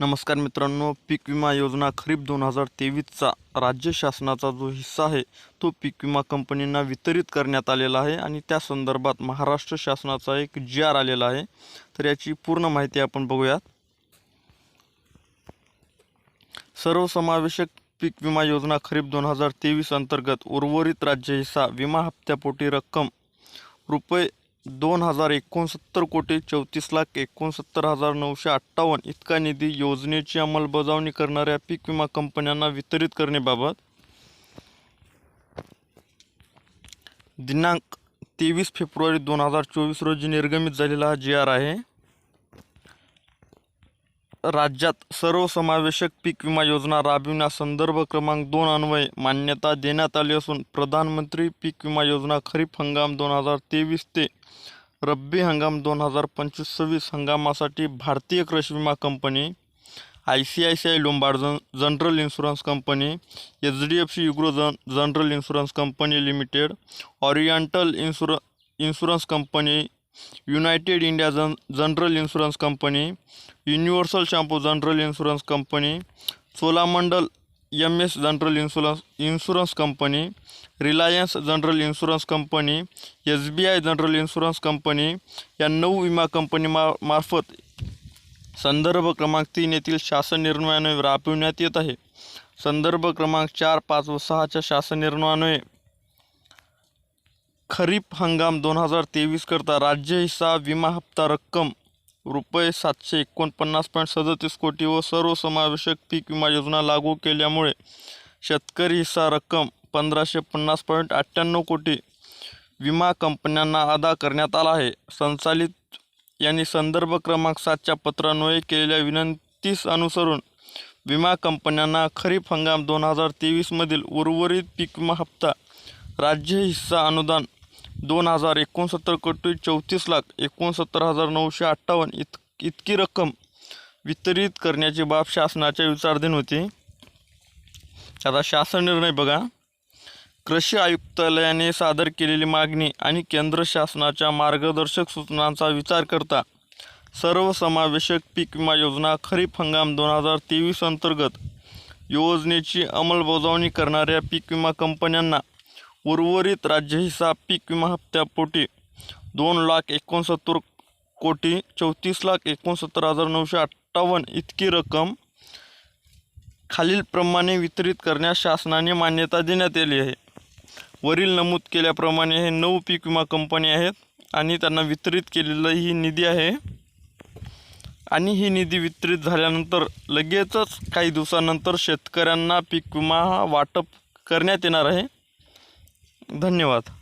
नमस्कार मित्रांनो पीक विमा योजना खरीप दोन हजार तेवीसचा राज्य शासनाचा जो हिस्सा आहे तो पीक विमा कंपनींना वितरित करण्यात आलेला आहे आणि त्या संदर्भात महाराष्ट्र शासनाचा एक जी आर आलेला आहे. तर याची पूर्ण माहिती आपण बघूयात. सर्वसमावेशक पीक विमा योजना खरीप दोन हजार तेवीस अंतर्गत उर्वरित राज्य हिस्सा विमा हप्त्यापोटी रक्कम रुपये दोन हजार एकोणसत्तर कोटी चौतीस लाख एकोणसत्तर हजार नऊशे अठ्ठावन्न इतका निधी योजनेची अंमलबजावणी करणाऱ्या पीक विमा कंपन्यांना वितरित करण्याबाबत दिनांक तेवीस फेब्रुवारी दोन हजार चोवीस रोजी निर्गमित झालेला हा जी आर आहे. राज्यात सर्वसमावेशक पीक विमा योजना राबविण्यास संदर्भ क्रमांक दोन अन्वये मान्यता देण्यात आली असून प्रधानमंत्री पीक विमा योजना खरीप हंगाम दोन हजार तेवीस ते रब्बी हंगाम दोन हजार पंचवीस सव्वीस हंगामासाठी भारतीय कृषी विमा company I C I C I Lombard जन general insurance company H D F C युग्रो जन general insurance company limited Oriental insure insurance company United India जन general insurance company Universal Sompo general insurance company Cholamandalam M S general insurance insurance company Reliance general insurance company S B I general insurance company या नऊ विमा company मा मार्फत संदर्भ क्रमांक तीन येथील शासन निर्णयाने राबविण्यात येत आहे. संदर्भ क्रमांक चार पाच व सहाच्या शासन निर्णयाने खरीप हंगाम दोन हजार तेवीस करता राज्य हिस्सा विमा हप्ता रक्कम रुपये सातशे एकोणपन्नास पॉईंट सदतीस कोटी व सर्वसमावेशक पीक विमा योजना लागू केल्यामुळे शेतकरी हिस्सा रक्कम पंधराशे पन्नास पॉईंट अठ्ठ्याण्णव कोटी विमा कंपन्यांना अदा करण्यात आला आहे. संचालित यांनी संदर्भ क्रमांक सातच्या पत्रान्वये केलेल्या विनंतीस अनुसरून विमा कंपन्यांना खरीप हंगाम दोन हजार तेवीसमधील उर्वरित पीक विमा हप्ता राज्य हिस्सा अनुदान दोन हजार एकोणसत्तर कोटी चौतीस लाख एकोणसत्तर हजार नऊशे अठ्ठावन्न इत इतकी रक्कम वितरित करण्याची बाब शासनाच्या विचारधीन होती. आता शासन निर्णय बघा. कृषी आयुक्तालयाने सादर केलेली मागणी आणि केंद्र शासनाच्या मार्गदर्शक सूचनांचा विचार करता सर्वसमावेशक पीक विमा योजना खरीप हंगाम दोन हजार तेवीस अंतर्गत योजनेची अंमलबजावणी करणाऱ्या पीक विमा कंपन्यांना उर्वरित राज्य हिस्सा पीक विमा हप्त्यापोटी दोन लाख एकोणसत्तर कोटी चौतीस लाख एकोणसत्तर हजार नऊशे अठ्ठावन्न इतकी रक्कम खालीलप्रमाणे वितरित करण्यास शासनाने मान्यता देण्यात आली आहे. वरील नमूद केल्याप्रमाणे हे नऊ पीक विमा कंपनी आहेत आणि त्यांना वितरित केलेलं ही निधी आहे. आणि ही निधी वितरित झाल्यानंतर लगेचच काही दिवसानंतर शेतकऱ्यांना पीक विमा हा वाटप करण्यात येणार आहे. धन्यवाद.